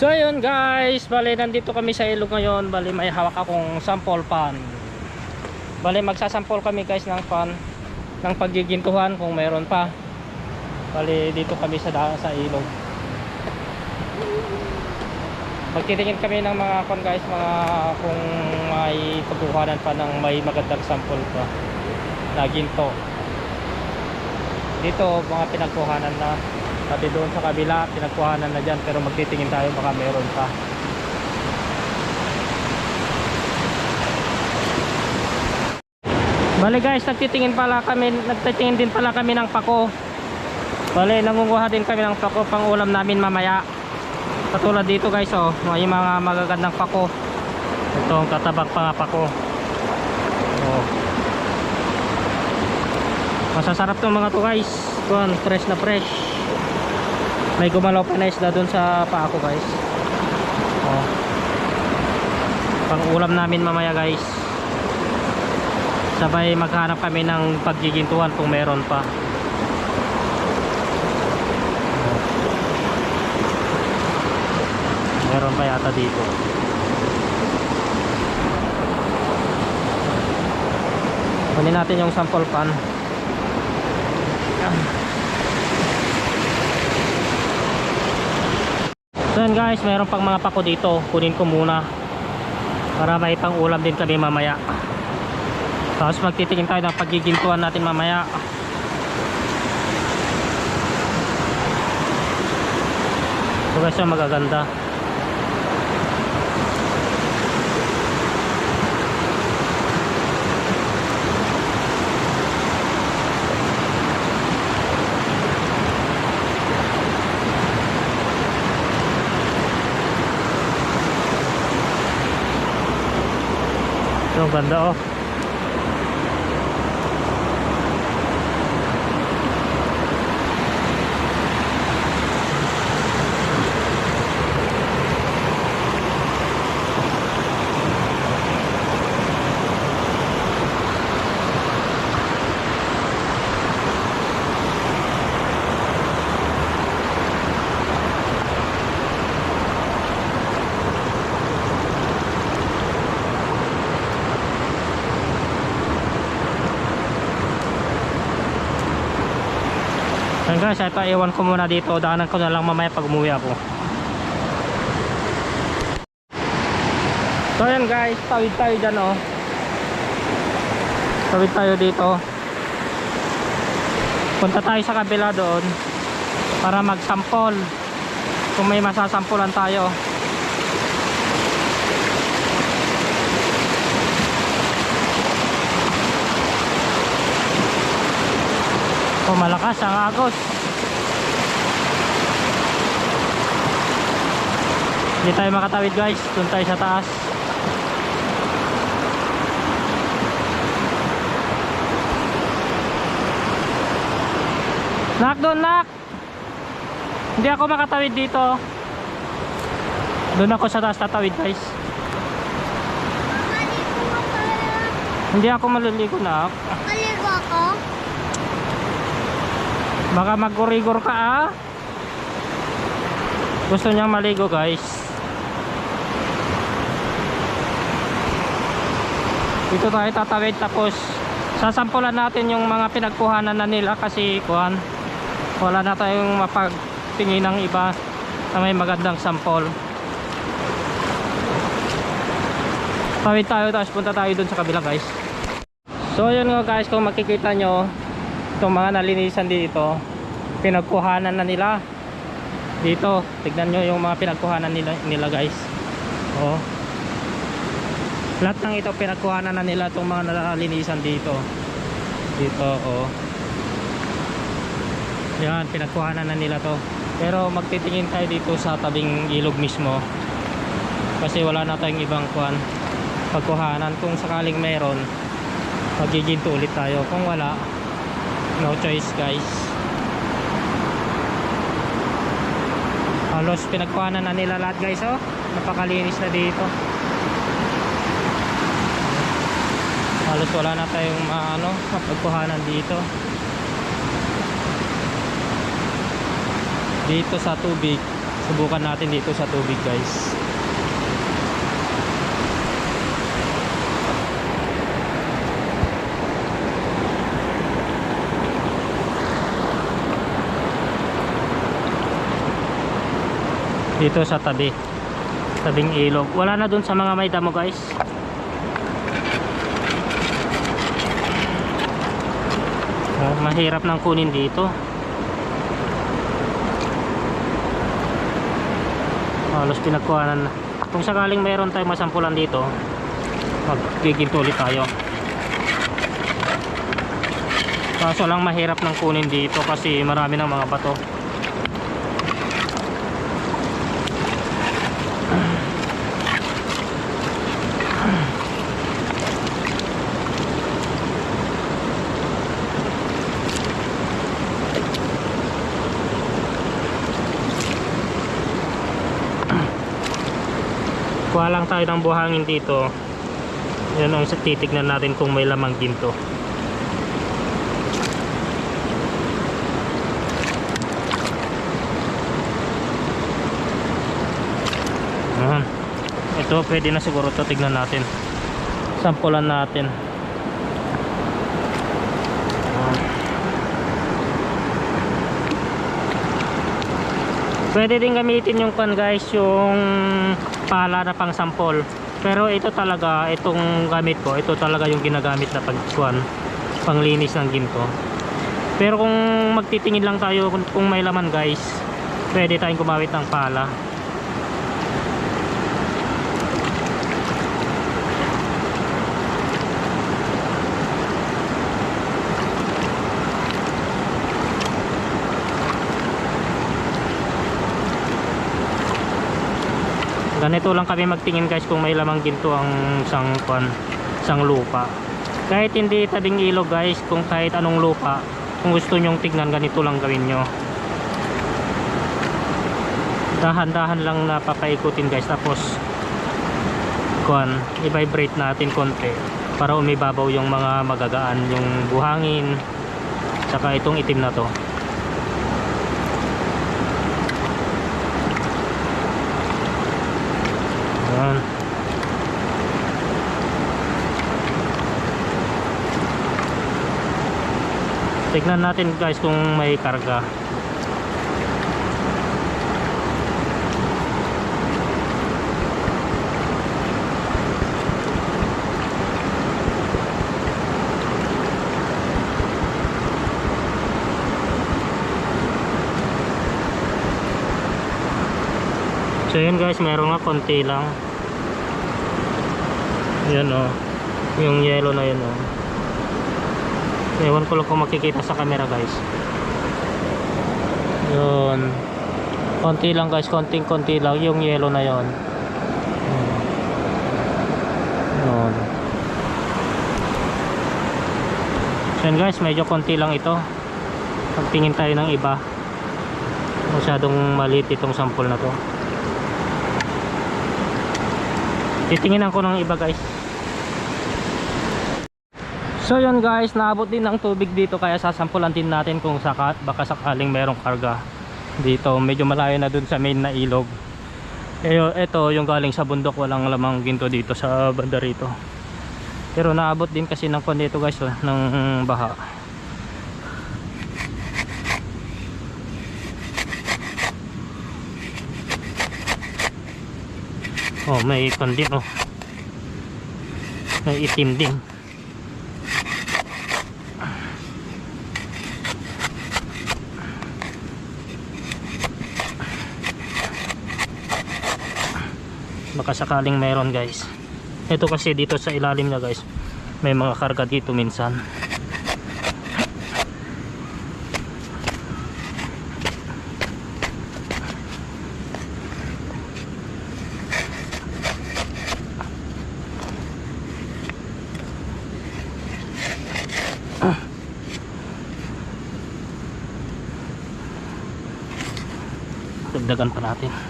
So ayun guys, bali nandito kami sa ilog ngayon, bali may hawak akong sample pan. Bali magsasample kami guys ng pan ng paggigintuhan kung mayroon pa. Bali dito kami sa sa ilog. Magtitingin kami ng mga kon guys, mga kung may pagkuhanan pa ng may magandang sample pa na ginto. Dito mga pinagkuhanan na Pati doon sa kabila, pinagkuhanan na dyan pero magtitingin tayo baka meron pa. Bale guys, nagtitingin pala kami, nagtitingin din pala kami ng pako. Bale, nangunguha din kami ng pako pang ulam namin mamaya. Katulad dito guys, oh, may mga magagandang pako. Ito ang katabak pa nga pako. Oh. Masasarap tong mga to guys. Kuan, fresh na fresh. May gumalaw pa na isda doon sa paa ko guys. Oh. Pang ulam namin mamaya guys. Sabay maghanap kami ng paggigintuan kung meron pa. Meron pa yata dito. Kunin natin yung sample pan. Yan. So guys, mayroon pang mga pako dito. Kunin ko muna. Para may pang ulam din kami mamaya. Tapos magtitingin tayo ng pagigintuan natin mamaya. So guys, magaganda. So ganda oh. Yan guys, ito iwan ko muna dito. Daanan ko na lang mamaya pag umuwi ako. So yan guys, tawid tayo dyan oh. Tawid tayo dito. Punta tayo sa kabila doon para magsampol. Kung may masasampulan tayo. Oh, malakas ang agos. Hindi tayo makatawid guys. Doon tayo sa taas. Nak doon nak. Hindi ako makatawid dito. Doon ako sa taas tatawid guys. Ako. Hindi ako maliligo nak. Maligo ako. Baka magkurigor ka ah. Gusto niyang maligo guys. Dito tayo tatawid tapos sasampulan natin yung mga pinagkuhanan na nila kasi kuhan wala na tayong mapagtingin ng iba na may magandang sampol. Tawid tayo tapos punta tayo dun sa kabila guys. So yun nga guys kung makikita nyo itong mga nalinisan dito pinagkuhanan na nila. Dito tignan nyo yung mga pinagkuhanan nila, nila guys. Oh. Lahat ng ito pinagkuhanan na nila itong mga nalinisan dito. Dito oh. Yan pinagkuhanan na nila to. Pero magtitingin tayo dito sa tabing ilog mismo. Kasi wala na tayong ibang kuhan pagkuhanan kung sakaling meron magiginto ulit tayo. Kung wala no choice guys. Halos pinagkuhanan na nila lahat guys oh. Napakalinis na dito. Halos wala na tayong maano mapagkuhanan dito. Dito sa tubig. Subukan natin dito sa tubig guys dito sa tabi. Tabing ilog. Wala na dun sa mga may damo guys. Ah, mahirap nang kunin dito. Halos pinagkuhanan na. Kung sakaling mayroon tayong masampulan dito magkikinto ulit tayo. Kaso lang mahirap nang kunin dito kasi marami ng mga bato kuha lang tayo ng buhangin dito. Yan ang titignan natin kung may lamang ginto Ayan. ito pwede na siguro to. Tignan natin. Sampulan natin pwede din gamitin yung kan guys yung pala na pang sampol. Pero ito talaga itong gamit ko ito talaga yung ginagamit na pagkuan panglinis ng ginto pero kung magtitingin lang tayo kung, may laman guys pwede tayong gumamit ng pala ganito lang kami magtingin guys kung may lamang ginto ang isang kwan, isang lupa. Kahit hindi tabing ilog guys kung kahit anong lupa kung gusto nyong tignan ganito lang gawin nyo. Dahan-dahan lang na papaikutin guys tapos kwan, i-vibrate natin konti para umibabaw yung mga magagaan yung buhangin saka itong itim na to Tignan natin guys kung may karga. So yun guys, meron nga konti lang. Yan oh. Yung yellow na yun oh. Ewan ko lang kung makikita sa camera guys. Yun. Konti lang guys, konting konti lang yung yellow na yun. Yun. So yun guys, medyo konti lang ito. Pagtingin tayo ng iba. Masyadong maliit itong sample na to. titinginan ko ng iba guys so yun guys naabot din ng tubig dito kaya sasampulan din natin kung saka, baka sakaling merong karga dito medyo malayo na dun sa main na ilog eh, ito yung galing sa bundok walang lamang ginto dito sa banda rito pero naabot din kasi ng kon dito guys oh, ng baha Oh, may ikon din oh. May itim din. Sakaling meron guys. Ito kasi dito sa ilalim niya guys. May mga karga dito minsan. dagdagan pa natin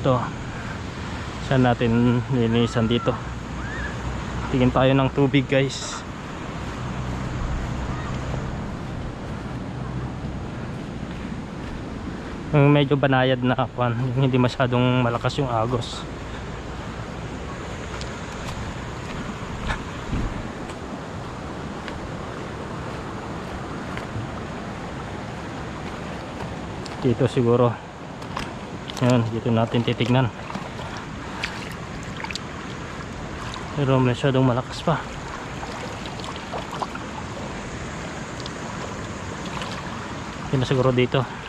ito. Saan natin lilinisan dito? Tingin tayo ng tubig guys. Yung medyo banayad na kwan yung hindi masyadong malakas yung agos. Dito siguro yun dito natin titignan. Pero masyadong malakas pa. Yun na siguro dito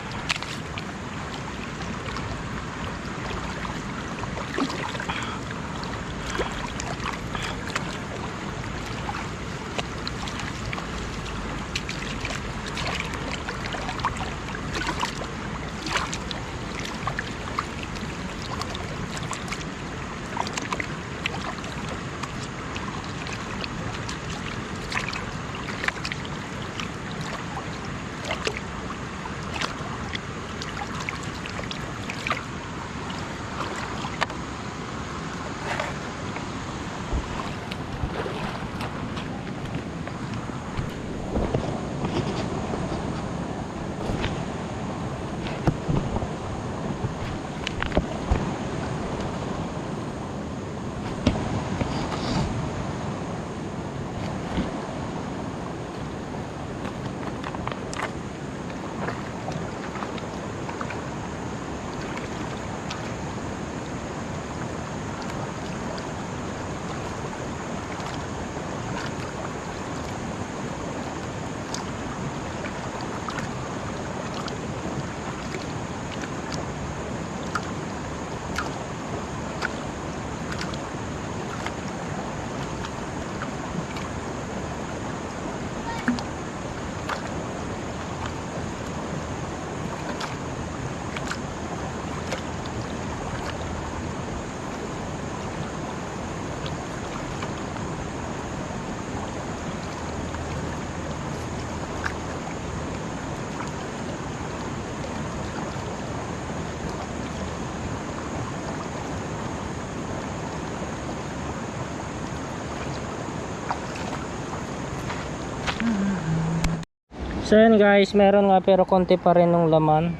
So yun guys, meron nga pero konti pa rin ng laman.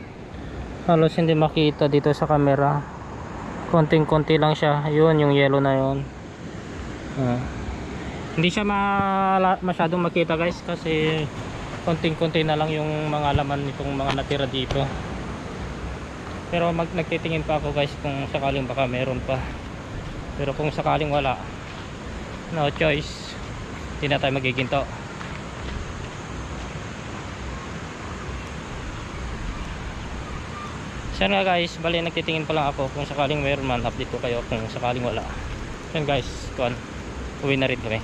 Halos hindi makita dito sa camera. Konting-konti lang siya. Yun, yung yellow na yun. Ah. Hindi siya ma masyadong makita guys kasi konting-konti na lang yung mga laman nitong mga natira dito. Pero mag nagtitingin pa ako guys kung sakaling baka meron pa. Pero kung sakaling wala, no choice. Hindi na tayo magiginto. So yun nga guys, bali nagtitingin pa lang ako kung sakaling mayroon man, update ko kayo kung sakaling wala. Yun guys, kuan, uwi na rin kami.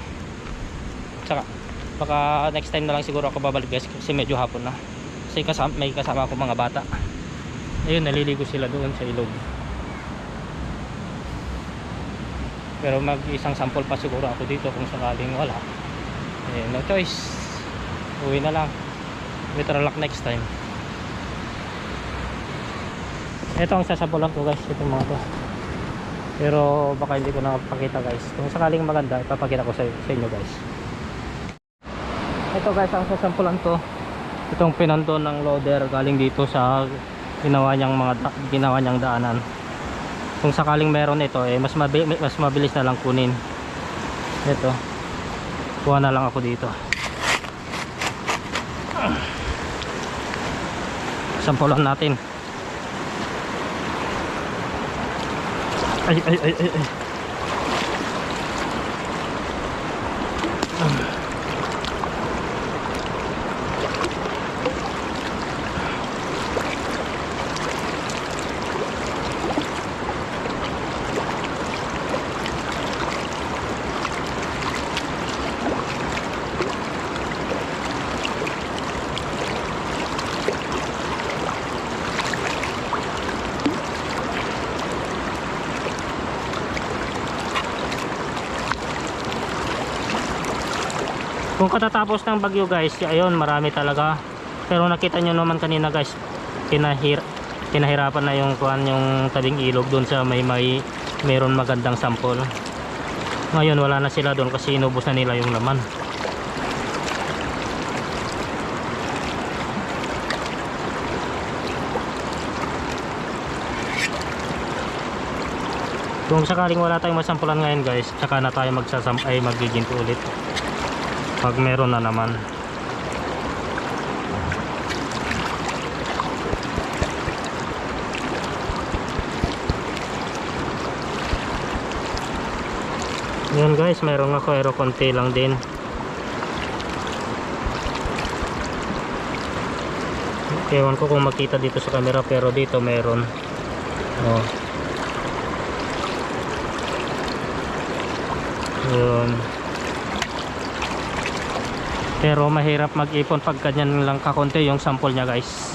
Saka, baka next time na lang siguro ako babalik guys kasi medyo hapon na. Kasi kasama, may kasama ako mga bata. Ayun, naliligo sila doon sa ilog. Pero mag isang sample pa siguro ako dito kung sakaling wala. Eh, no choice. Uwi na lang. Better luck next time. Ito ang sasabulan ko guys, itong mga to. Pero baka hindi ko nakapakita guys. Kung sakaling maganda, ipapakita ko sa, sa inyo guys. Ito guys, ang sasampulan ko. Itong pinando ng loader galing dito sa ginawa niyang mga ginawa niyang daanan. Kung sakaling meron ito, eh mas mabi- mas mabilis na lang kunin. Ito. Kuha na lang ako dito. Sampulan natin. Ay, ay, ay, ay, ay. kung katatapos ng bagyo guys ayun marami talaga. Pero nakita nyo naman kanina guys kinahir kinahirapan na yung kuan yung tabing ilog doon sa may may meron magandang sample. Ngayon wala na sila doon kasi inubos na nila yung laman. Kung sakaling wala tayong masampulan ngayon guys tsaka na tayo magsasamp ay magiginto ulit. Pag meron na naman. Yan guys, meron ako pero konti lang din. Ewan ko kung makita dito sa camera pero dito meron. Oh. Yun. Pero mahirap mag-ipon pag ganyan lang kakonti yung sample niya guys.